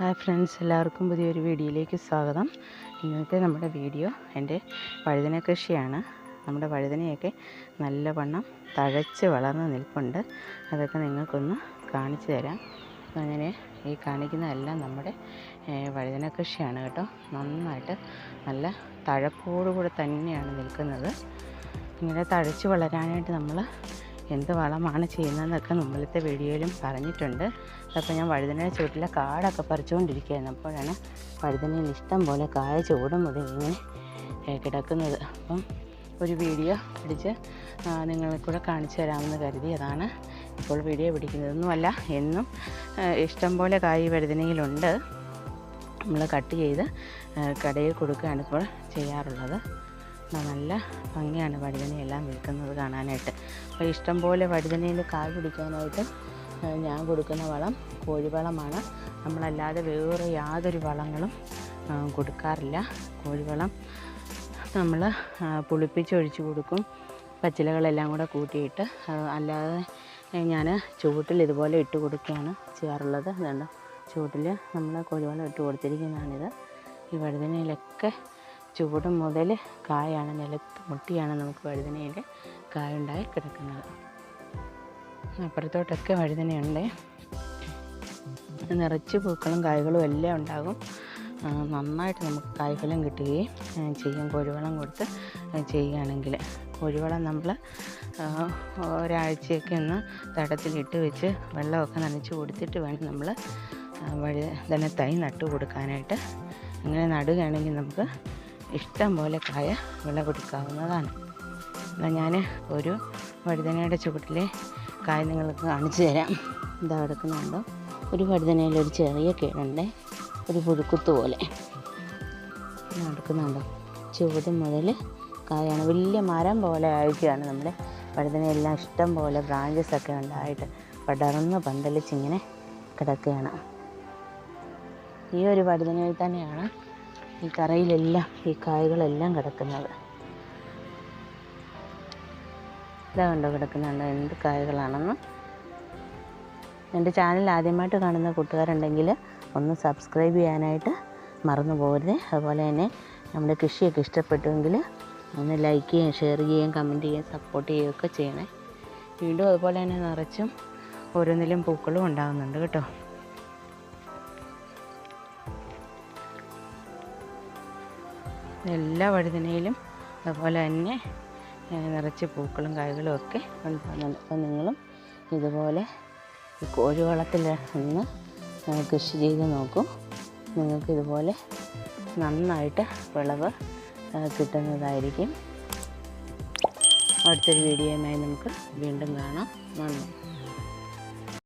Hi friends എല്ലാവർക്കും പുതിയൊരു വീഡിയോയിലേക്ക് സ്വാഗതം. ഇന്നത്തെ നമ്മുടെ വീഡിയോ എന്റെ വഴുതന കൃഷിയാണ്. നമ്മുടെ വഴുതനയൊക്കെ നല്ലവണ്ണം തഴച്ച് വളർന്ന് നിൽപ്പുണ്ട്. അതൊക്കെ നിങ്ങൾക്കൊന്ന് കാണിച്ചു തരാം. അങ്ങനെ ഈ കാണിക്കുന്നതെല്ലാം നമ്മുടെ ഏഹ്, വഴുതന കൃഷിയാണ് കേട്ടോ. നന്നായിട്ട് നല്ല തഴപ്പോടുകൂടെ തന്നെയാണ് നിൽക്കുന്നത്. ഇങ്ങനെ തഴച്ച് വളരാനായിട്ട് നമ്മൾ എന്ത് വളമാണ് ചെയ്യുന്നതെന്നൊക്കെ മുമ്പിലത്തെ വീഡിയോയിലും പറഞ്ഞിട്ടുണ്ട്. അപ്പോൾ ഞാൻ വഴുതനയുടെ ചുവട്ടിലെ കാടൊക്കെ പറിച്ചുകൊണ്ടിരിക്കുകയായിരുന്നു. അപ്പോഴാണ് വഴുതനയിൽ ഇഷ്ടം പോലെ കായ ചൂടും മുതൽ ഇങ്ങനെ കിടക്കുന്നത്. അപ്പം ഒരു വീഡിയോ പിടിച്ച് നിങ്ങളെക്കൂടെ നിങ്ങളെ കൂടെ കാണിച്ചു തരാമെന്ന് കരുതി അതാണ് ഇപ്പോൾ വീഡിയോ പിടിക്കുന്നതൊന്നുമല്ല. എന്നും ഇഷ്ടം പോലെ കായ് വഴുതനയിലുണ്ട്. നമ്മൾ കട്ട് ചെയ്ത് കടയിൽ കൊടുക്കുകയാണ് ഇപ്പോൾ ചെയ്യാറുള്ളത്. നല്ല ഭംഗിയാണ് വഴുതനയെല്ലാം വിൽക്കുന്നത് കാണാനായിട്ട്. അപ്പോൾ ഇഷ്ടംപോലെ വഴുതനയിൽ കായ് പിടിക്കാനായിട്ട് ഞാൻ കൊടുക്കുന്ന വളം കോഴിവളമാണ്. നമ്മളല്ലാതെ വേറെ യാതൊരു വളങ്ങളും കൊടുക്കാറില്ല. കോഴിവളം നമ്മൾ പുളിപ്പിച്ചൊഴിച്ച് കൊടുക്കും. പച്ചിലകളെല്ലാം കൂടെ കൂട്ടിയിട്ട് അല്ലാതെ ഞാൻ ചുവട്ടിൽ ഇതുപോലെ ഇട്ട് കൊടുക്കുകയാണ് ചെയ്യാറുള്ളത്. അതുകൊണ്ട് ചുവട്ടിൽ നമ്മൾ കോഴിവളം ഇട്ട് കൊടുത്തിരിക്കുന്നതാണിത്. ഈ വഴുതനയിലൊക്കെ ചുവട് മുതൽ കായാണ് നിലത്ത് മുട്ടിയാണ് നമുക്ക് വഴുതനയിൽ കായുണ്ടായി കിടക്കുന്നത്. അപ്പുറത്തോട്ടൊക്കെ വഴുതനയുണ്ട്. നിറച്ച് പൂക്കളും കായ്കളും എല്ലാം ഉണ്ടാകും. നന്നായിട്ട് നമുക്ക് കായ്ഫലം കിട്ടുകയും ചെയ്യും. കോഴിവളം കൊടുത്ത് ചെയ്യുകയാണെങ്കിൽ. കോഴിവളം നമ്മൾ ഒരാഴ്ചയൊക്കെ ഒന്ന് തടത്തിലിട്ട് വെച്ച് വെള്ളമൊക്കെ നനച്ച് കൊടുത്തിട്ട് വേണം നമ്മൾ വഴുതന തൈ നട്ടു കൊടുക്കാനായിട്ട്. അങ്ങനെ നടുകയാണെങ്കിൽ നമുക്ക് ഇഷ്ടം പോലെ കായ വിളവെടുക്കാവുന്നതാണ് എന്നാൽ ഞാൻ ഒരു വഴുതനയുടെ ചുവട്ടിലെ കായ നിങ്ങൾക്ക് കാണിച്ചു തരാം. ഇതാ എടുക്കുന്നുണ്ടോ. ഒരു വഴുതനയിൽ ഒരു ചെറിയ കേടുണ്ട്. ഒരു പുഴുക്കുത്ത് പോലെ. ഇതാ കിടക്കുന്നുണ്ടോ ചുവട് മുതൽ കായാണ്. വലിയ മരം പോലെ ആയിരിക്കുകയാണ് നമ്മുടെ വഴുതനയെല്ലാം. ഇഷ്ടം പോലെ ബ്രാഞ്ചസ് ഒക്കെ ഉണ്ടായിട്ട് പടർന്ന് പന്തലിച്ചിങ്ങനെ കിടക്കുകയാണ്. ഈ ഒരു വഴുതനയിൽ തന്നെയാണ് ഈ കറയിലെല്ലാം ഈ കായകളെല്ലാം കിടക്കുന്നത്. ഇതാ കണ്ടോ കിടക്കുന്നുണ്ട്. എന്ത് കായകളാണെന്ന്. എന്റെ ചാനൽ ആദ്യമായിട്ട് കാണുന്ന കൂട്ടുകാരുണ്ടെങ്കിൽ ഒന്ന് സബ്സ്ക്രൈബ് ചെയ്യാനായിട്ട് മറന്നു പോകരുത്. അതുപോലെ തന്നെ നമ്മുടെ കൃഷിയൊക്കെ ഇഷ്ടപ്പെട്ടുവെങ്കിൽ ഒന്ന് ലൈക്ക് ചെയ്യുകയും ഷെയർ ചെയ്യുകയും കമന്റ് ചെയ്യുകയും സപ്പോർട്ട് ചെയ്യുകയും ഒക്കെ ചെയ്യണേ. വീണ്ടും അതുപോലെ തന്നെ നിറച്ചും ഓരോന്നിലും പൂക്കളും ഉണ്ടാകുന്നുണ്ട് കേട്ടോ. എല്ലാ വഴുതനയിലും അതുപോലെ തന്നെ നിറച്ച് പൂക്കളും കായ്കളും ഒക്കെ ഉണ്ടാകുന്നുണ്ട് അപ്പോൾ നിങ്ങളും ഇതുപോലെ ഈ കോഴിവളത്തിൽ ഒന്ന് ഏ, കൃഷി ചെയ്ത് നോക്കും. നിങ്ങൾക്ക് ഇതുപോലെ നന്നായിട്ട് വിളവ് കിട്ടുന്നതായിരിക്കും. അടുത്തൊരു വീഡിയോയുമായി നമുക്ക് വീണ്ടും കാണാം. നന്ദി.